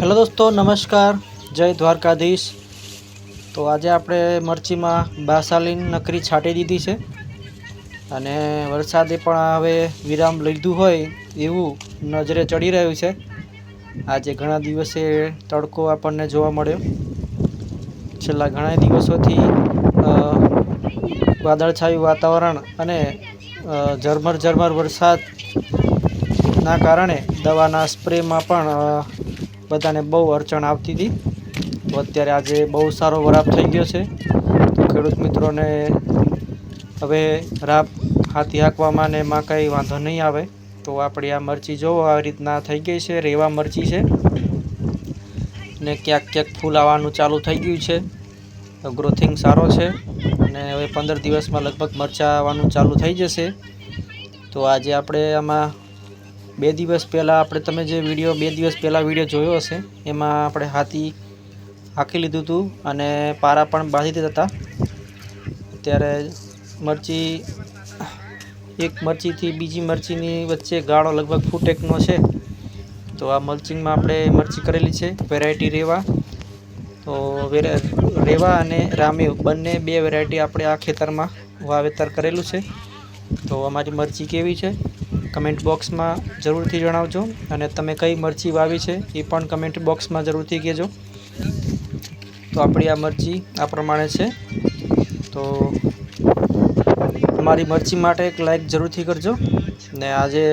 Hello દોસ્તો, નમસ્કાર. જય દ્વારકાધીશ. તો આજે આપણે મરચીમાં બાસાલીન નકરી છાંટી દીધી છે. અને વરસાદે પણ હવે વિરામ લીધું હોય એવું નજરે ચડી રહ્યું છે. આજે ઘણા દિવસે તડકો આપણને જોવા મળ્યો. છેલ્લા ઘણા દિવસોથી વાદળછાયું વાતાવરણ અને ઝરમર ઝરમર વરસાદના કારણે દવાના સ્પ્રેમાં પણ બધાને બહુ અડચણ આવતી હતી. તો અત્યારે આજે બહુ સારો વરાપ થઈ ગયો છે. તો ખેડૂત મિત્રોને હવે રાપ હાથી હાંકવામાં ને એમાં કંઈ વાંધો નહીં આવે. તો આપણી આ મરચી જોવો આવી રીતના થઈ ગઈ છે, રેવા મરચી છે. ને ક્યાંક ક્યાંક ફૂલ આવવાનું ચાલુ થઈ ગયું છે. ગ્રોથિંગ સારો છે. અને હવે પંદર દિવસમાં લગભગ મરચાં આવવાનું ચાલુ થઈ જશે. તો આજે આપણે આમાં બે દિવસ પહેલાં આપણે તમે જે વીડિયો બે દિવસ પહેલાં વીડિયો જોયો હશે, એમાં આપણે હાથી હાંકી લીધું હતું અને પારા પણ બાંધી દીધા હતા. અત્યારે મરચી, એક મરચીથી બીજી મરચીની વચ્ચે ગાળો લગભગ ફૂટ એકનો છે. તો આ મલ્ચિંગમાં આપણે મરચી કરેલી છે વેરાયટી રેવા. તો રેવા અને રામેવ, બંને બે વેરાયટી આપણે આ ખેતરમાં વાવેતર કરેલું છે. તો અમારી મરચી કેવી છે? કમેન્ટ બોક્સમાં જરૂરથી જણાવજો અને તમે કઈ મરચી વાવી છે એ પણ કમેન્ટ બોક્સમાં જરૂરથી કહેજો. તો આપણી આ મરચી આ પ્રમાણે છે. તો અમારી મરચી માટે એક લાઈક જરૂરથી કરજો. ને આજે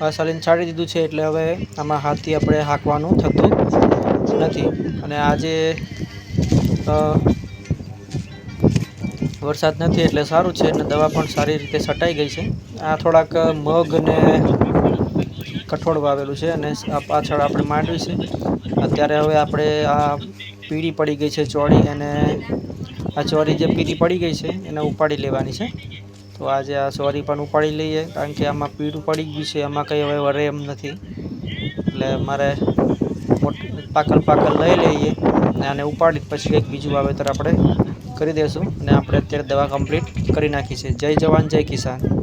મસાલીને છાડી દીધું છે એટલે હવે આમાં હાથથી આપણે હાંકવાનું થતું નથી. અને આજે વરસાદ નથી એટલે સારું છે અને દવા પણ સારી રીતે છટાઈ ગઈ છે. આ થોડાક મગ ને કઠોળ વાવેલું છે અને આ પાછળ આપણે માંડવી છે. અત્યારે હવે આપણે આ પીળી પડી ગઈ છે ચોળી અને આ ચોરી જે પીળી પડી ગઈ છે એને ઉપાડી લેવાની છે. તો આજે આ ચોરી પણ ઉપાડી લઈએ કારણ કે આમાં પીળું પડી ગયું છે એમાં કંઈ હવે વરે એમ નથી. એટલે મારે મોટ પાકલ પાકલ લઈ લઈએ અને આને ઉપાડી પછી કંઈક બીજું વાવેતર આપણે કરી દઈશું અને આપણે અત્યારે દવા કમ્પ્લીટ કરી નાખી છે. જય જવાન જય કિસાન.